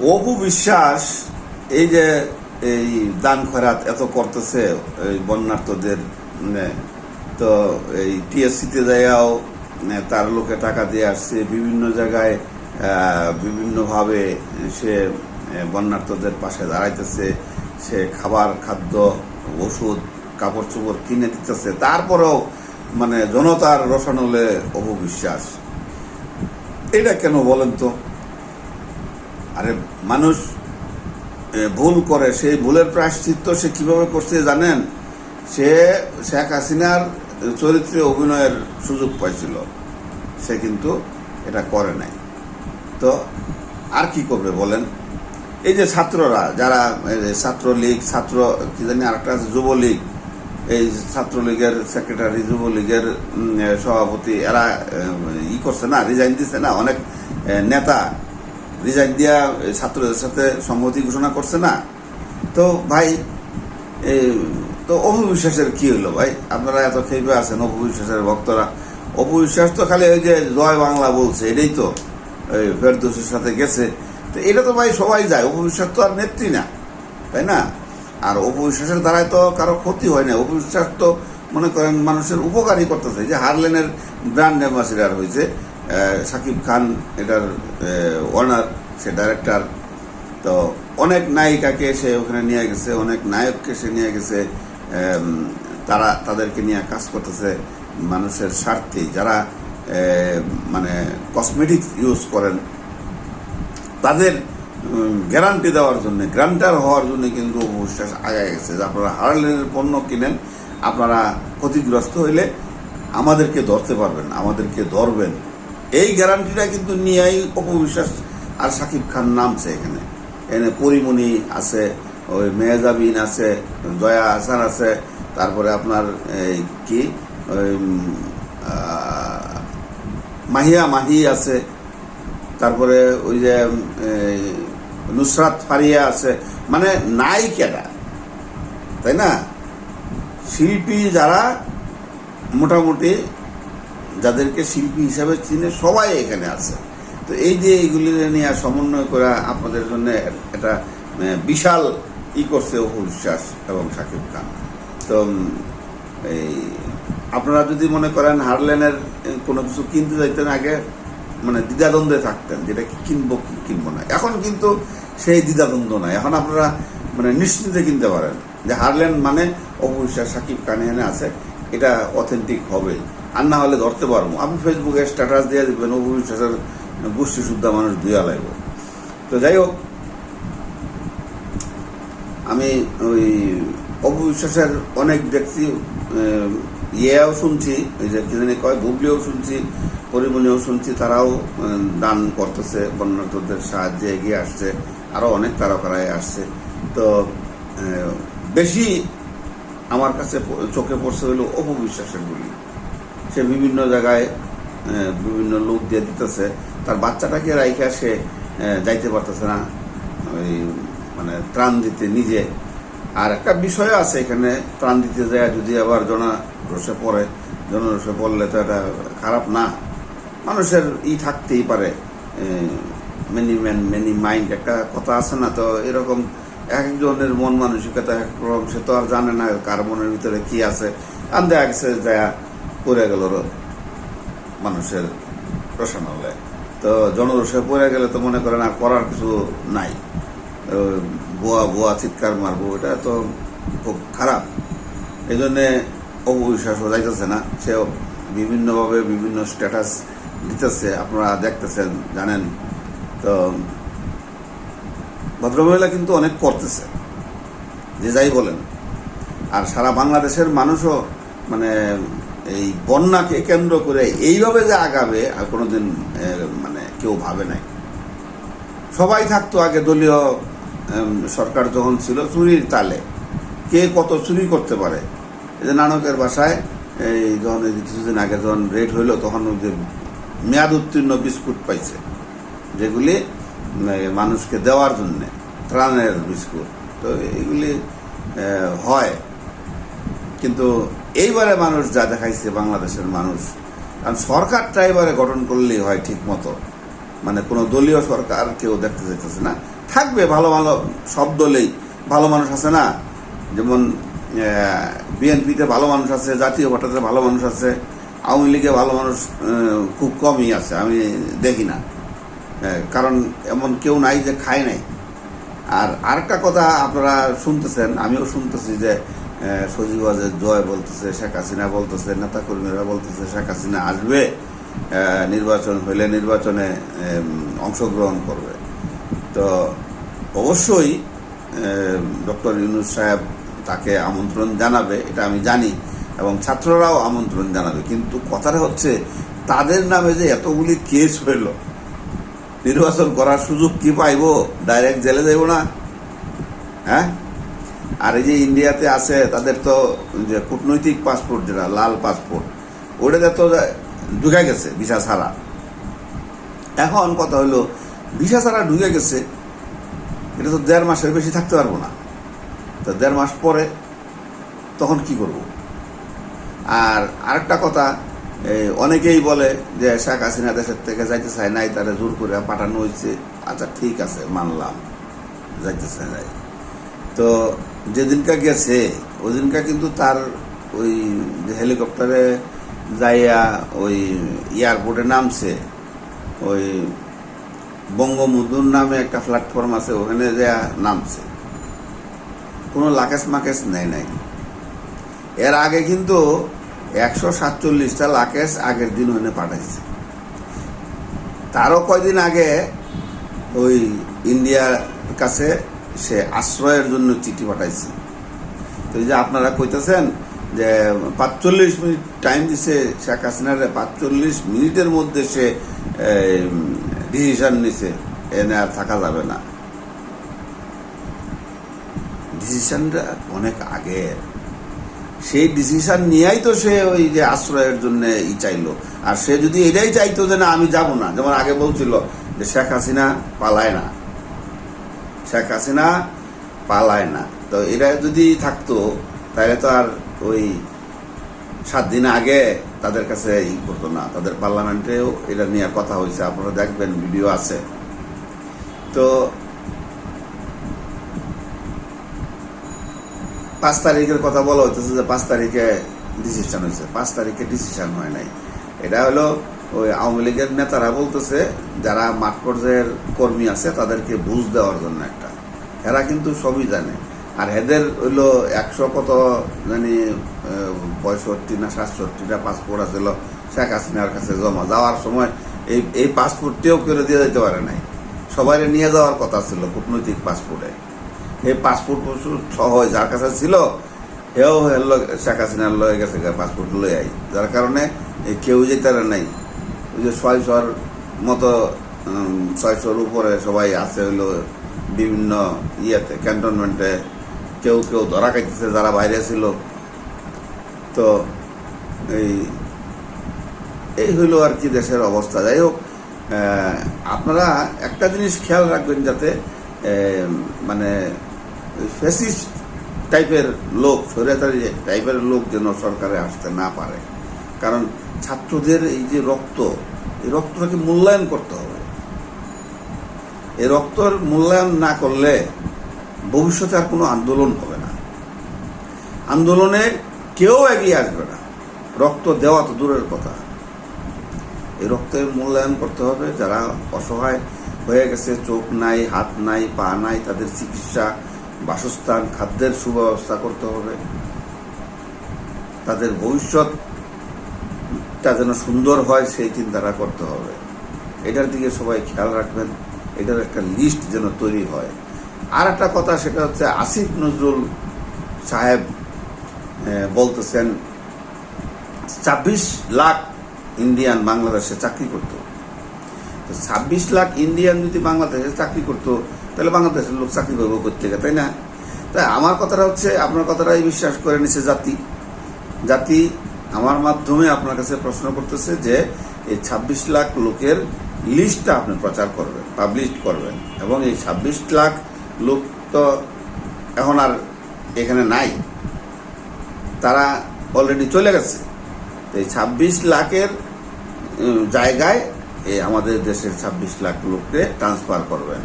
অপু বিশ্বাস এই যে এই দান খরাত এত করতেছে এই বন্যার্থদের মানে, তো এই টিএসসিতে যাইয়াও তার লোকে টাকা দিয়ে আসছে বিভিন্ন জায়গায় বিভিন্নভাবে সে বন্যার্থদের পাশে দাঁড়াইতেছে সে খাবার খাদ্য ওষুধ কাপড় চোপড় কিনে দিতেছে। তারপরেও মানে জনতার রসানলে অপবিশ্বাস এটা কেন বলেন তো? আরে মানুষ ভুল করে। সেই ভুলের প্রায়শ্চিত্ত সে কীভাবে করছে জানেন? সে শেখ হাসিনার চরিত্রে অভিনয়ের সুযোগ পাইছিল। সে কিন্তু এটা করে নাই। তো আর কি করবে বলেন? এই যে ছাত্ররা, যারা ছাত্রলীগ, ছাত্র, কি জানি আরেকটা আছে, যুবলীগ। এই ছাত্রলীগের সেক্রেটারি, যুবলীগের সভাপতি, এরা ই করছে না রিজাইন দিচ্ছে না, অনেক নেতা। রিজাইন দিয়া ছাত্রদের সাথে সংহতি ঘোষণা করছে না। তো ভাই তো অপবিশ্বাসের কি হলো ভাই? আপনারা এত খেপে আছেন অপবিশ্বাসের ভক্তরা। অপবিশ্বাস তো খালি ওই যে জয় বাংলা বলছে, এটাই তো ওই ফেরদোসের সাথে গেছে। তো এটা তো ভাই সবাই যায়, অপবিশ্বাস তো আর নেত্রী না, তাই না? আর অপবিশ্বাসের দ্বারাই তো কারও ক্ষতি হয় না। অপবিশ্বাস তো মনে করেন মানুষের উপকারী করতেছে। যে হারলেনের ব্র্যান্ড অ্যাম্বাসিডার হয়েছে সাকিব খান, এটার ওনার সে ডাইরেক্টর তো অনেক নায়িকাকে সে ওখানে নিয়ে গেছে, অনেক নায়ককে সে নিয়ে গেছে তারা তাদেরকে নিয়ে কাজ করতেছে মানুষের স্বার্থে। যারা মানে কসমেটিক্স ইউজ করেন, তাদের গ্যারান্টি দেওয়ার জন্য গ্রান্টার হওয়ার জন্য কিন্তু বিশ্বাস আগে গেছে। যে আপনারা হারলেনের পণ্য কিনেন, আপনারা ক্ষতিগ্রস্ত হইলে আমাদেরকে ধরতে পারবেন, আমাদেরকে ধরবেন। এই গ্যারান্টিটা কিন্তু নিয়েই অপবিশ্বাস আর সাকিব খান নামছে এখানে। এখানে পরিমণি আছে, ওই মেহজাবিন আছে জয়া হাসান আছে, তারপরে আপনার এই কি, ওই মাহিয়া মাহি আছে, তারপরে ওই যে নুসরাত ফারিয়া আছে মানে নায়িকারা তাই না? শিল্পী যারা মোটামুটি যাদেরকে শিল্পী হিসাবে চিনে সবাই এখানে আছে। তো এই যে এইগুলি নিয়ে সমন্বয় করা আপনাদের জন্য একটা আহ, বিশাল ই করছে অপবিশ্বাস এবং শাকিব খান। তো এই আপনারা যদি মনে করেন হারলেনের কোনো কিছু কিনতে যাইতেন আগে মানে দ্বিধাদ্বন্দ্বে থাকতেন যেটা কি কিনবো কি কিনবো না। এখন কিন্তু সেই দ্বিধাদ্বন্দ্ব নাই। এখন আপনারা মানে নিশ্চিন্তে কিনতে পারেন যে হারলেন মানে অপবিশ্বাস সাকিব এখানে আছে এটা অথেন্টিক হবে। আর না হলে ধরতে পারব। আপনি ফেসবুকে স্ট্যাটাস দিয়ে দিবেন অপবিশ্বাসের গোষ্ঠী শুদ্ধা মানুষ দুয়া লাগবে তো যাই হোক, আমি ওই অপবিশ্বাসের অনেক দেখছি ইয়েও শুনছি ওই যে কি কয়, বুবলিও শুনছি পরিমণিও শুনছি, তারাও দান করতেছে বন্যার্থদের সাহায্যে এগিয়ে আসছে আরও অনেক তারকারাই আসছে। তো বেশি আমার কাছে চোখে পড়ছে হলো অপবিশ্বাসের গুলি। সে বিভিন্ন জায়গায় বিভিন্ন লোক দিয়ে দিতেছে। তার বাচ্চাটাকে রাইখা সে যাইতে পারতেছে না। ওই মানে ত্রাণ দিতে নিজে। আর একটা বিষয় আছে এখানে, ত্রাণ দিতে যায় যদি আবার জনা রসে পড়ে, জনরসে পড়লে তো এটা খারাপ না। মানুষের ই থাকতেই পারে। মেনি ম্যান মেনি মাইন্ড একটা কথা আছে না, তো এরকম এক একজনের মন মানসিকতা একরকম সে তো আর জানে না কার মনের ভিতরে কি আছে। আর দেখা গেছে যা পড়ে গেল মানুষের রসানলে তো জনরসে পড়ে গেলে তো মনে করেন আর করার কিছু নাই। বোয়া, বুয়া, চিৎকার মারবো, এটা তো খুব খারাপ। এই জন্যে অপবিশ্বাস যাইতেছে না। সে বিভিন্নভাবে বিভিন্ন স্ট্যাটাস দিতেছে, আপনারা দেখতেছেন, জানেন। তো ভদ্রমহিলা কিন্তু অনেক করতেছে, যে যাই বলেন। আর সারা বাংলাদেশের মানুষও মানে এই বন্যাকে কেন্দ্র করে এইভাবে যে আগাবে, আর কোনোদিন মানে কেউ ভাবে নাই। সবাই থাকতো আগে, দলীয় সরকার যখন ছিল, চুরির তালে। কে কত চুরি করতে পারে? এই যে নানকের বাসায়, এই যখন এই কিছুদিন আগে যখন রেড হইল, তখন ওই যে মেয়াদ উত্তীর্ণ বিস্কুট পাইছে। যেগুলি মানুষকে দেওয়ার জন্যে, ত্রাণের বিস্কুট। তো এগুলি হয়। কিন্তু এইবারে মানুষ যা দেখাইছে, বাংলাদেশের মানুষ। কারণ সরকারটা এবারে গঠন করলেই হয় ঠিক মতো মানে কোনো দলীয় সরকার কেউ দেখতে চাইতেছে না। থাকবে ভালো ভালো সব দলেই। ভালো মানুষ আছে না? যেমন বিএনপিতে ভালো মানুষ আছে, জাতীয় পার্টিতে ভালো মানুষ আছে, আওয়ামী লীগে ভালো মানুষ খুব কমই আছে, আমি দেখি না। কারণ এমন কেউ নাই যে খায় নাই। আর আরেকটা কথা আপনারা শুনতেছেন, আমিও শুনতেছি যে সজীব ওয়াজেদ জয় বলতেছে, শেখ হাসিনা বলতেছে নেতা কর্মীরা বলতেছে, শেখ হাসিনা আসবে নির্বাচন হলে নির্বাচনে অংশগ্রহণ করবে। তো অবশ্যই ডক্টর ইউনুস সাহেব তাকে আমন্ত্রণ জানাবে, এটা আমি জানি, এবং ছাত্ররাও আমন্ত্রণ জানাবে, কিন্তু কথাটা হচ্ছে, তাদের নামে যে এতগুলি কেস হইল, নির্বাচন করার সুযোগ কি পাইবো? ডাইরেক্ট জেলে যাইব না? হ্যাঁ? আর এই যে ইন্ডিয়াতে আছে, তাদের তো যে কূটনৈতিক পাসপোর্ট যেটা, লাল পাসপোর্ট ওটাতে তো ঢুকে গেছে ভিসা ছাড়া। এখন কথা হলো, ভিসা ছাড়া ঢুকে গেছে, এটা তো দেড় মাসের বেশি থাকতে পারব না। তো দেড় মাস পরে তখন কি করব? আর আরেকটা কথা অনেকেই বলে যে শেখ হাসিনা দেশের থেকে যাইতে চায় নাই, তারা জোর করে পাঠানো হয়েছে। আচ্ছা ঠিক আছে, মানলাম, যাইতে চায় নাই। তো যেদিনকা গেছে, ওদিনকা কিন্তু তার ওই হেলিকপ্টারে যাইয়া ওই এয়ারপোর্টে নামছে। ওই বঙ্গবন্ধুর নামে একটা প্ল্যাটফর্ম আছে, ওখানে যা নামছে। কোনো লাকেশ মাকেশ নেয় নাই। এর আগে কিন্তু একশো সাতচল্লিশটা লাকেশ আগের দিন ওখানে পাঠাইছে। তারও কয়দিন আগে ওই ইন্ডিয়ার কাছে সে আশ্রয়ের জন্য চিঠি পাঠাইছে। তো যে আপনারা কইতেছেন যে পাঁচচল্লিশ মিনিট টাইম দিছে শেখ হাসিনারে, পাঁচচল্লিশ মিনিটের মধ্যে সে ডিসিশন নিছে, এনে আর থাকা যাবে না। ডিসিশনটা অনেক আগের সেই ডিসিশন নিয়েই তো সে ওই যে আশ্রয়ের জন্য ই চাইলো। আর সে যদি এটাই চাইতো যে না, আমি যাব না, যেমন আগে বলছিল যে শেখ হাসিনা পালায় না। শেখ হাসিনা পালায় না। তো এরা যদি থাকতো, তাহলে তো আর ওই সাত দিন আগে তাদের কাছে ই করতো না। তাদের পার্লামেন্টেও এটা নিয়ে কথা হয়েছে। আপনারা দেখবেন, ভিডিও আছে। তো পাঁচ তারিখের কথা বলা হইতেছে যে পাঁচ তারিখে ডিসিশন হয়েছে। পাঁচ তারিখে ডিসিশন হয় নাই। এটা হলো ওই আওয়ামী লীগের নেতারা বলতেছে, যারা মাঠ পর্যায়ের কর্মী আছে, তাদেরকে বুঝ দেওয়ার জন্য একটা। এরা কিন্তু সবই জানে। আর এদের হইল একশো কত জানি পঁয়ষট্টি না সাতষট্টিটা পাসপোর্ট আছিল শেখ হাসিনার কাছে জমা। যাওয়ার সময় এই এই পাসপোর্টটিও করে দিয়ে যেতে পারে নাই। সবাই নিয়ে যাওয়ার কথা ছিল কূটনৈতিক পাসপোর্টে। এই পাসপোর্ট সহ যার কাছে ছিল হেও শেখ হাসিনার লয়ে গেছে পাসপোর্ট লয়ে আই যার কারণে কেউ যেতে নাই। ওই যে ছয়শোর মতো ছয়শোর উপরে সবাই আছে হইল বিভিন্ন ইয়েতে, ক্যান্টনমেন্টে কেউ কেউ ধরা খাইতেছে, যারা বাইরে ছিল। তো এই এই হইল আর কি দেশের অবস্থা। যাই হোক আপনারা একটা জিনিস খেয়াল রাখবেন যাতে মানে ফেসিস্ট টাইপের লোক, স্বৈরাচারী টাইপের লোক যেন সরকারে আসতে না পারে। কারণ ছাত্রদের এই যে রক্ত, এই রক্তটাকে মূল্যায়ন করতে হবে। এই রক্তর মূল্যায়ন না করলে ভবিষ্যতে আর কোনো আন্দোলন হবে না। আন্দোলনে কেউ এগিয়ে আসবে না। রক্ত দেওয়া তো দূরের কথা। এই রক্তের মূল্যায়ন করতে হবে। যারা অসহায় হয়ে গেছে, চোখ নাই, হাত নাই, পা নাই, তাদের চিকিৎসা, বাসস্থান, খাদ্যের সুব্যবস্থা করতে হবে। তাদের ভবিষ্যৎটা যেন সুন্দর হয়, সেই চিন্তাটা করতে হবে। এটার দিকে সবাই খেয়াল রাখবেন, এটার একটা লিস্ট যেন তৈরি হয়। আর একটা কথা সেটা হচ্ছে, আসিফ নজরুল সাহেব বলতেছেন, ছাব্বিশ লাখ ইন্ডিয়ান বাংলাদেশে চাকরি করতো। তো ছাব্বিশ লাখ ইন্ডিয়ান যদি বাংলাদেশে চাকরি করতো, তাহলে বাংলাদেশের লোক চাকরি পাবো করতে তাই না? তাই আমার কথাটা হচ্ছে, আপনার কথাটাই বিশ্বাস করে নিছে জাতি। জাতি আমার মাধ্যমে আপনার কাছে প্রশ্ন করতেছে যে এই ছাব্বিশ লাখ লোকের লিস্টটা আপনি প্রচার করবেন পাবলিশ করবেন। এবং এই ছাব্বিশ লাখ লোক তো এখন আর এখানে নাই। তারা অলরেডি চলে গেছে। এই ছাব্বিশ লাখের জায়গায় এই আমাদের দেশের ছাব্বিশ লাখ লোককে ট্রান্সফার করবেন,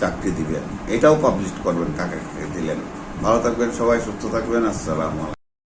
চাকরি দিবেন। এটাও পাবলিশ করবেন কাকে দিলেন। ভালো থাকবেন সবাই, সুস্থ থাকবেন। আসসালামু আলাইকুম।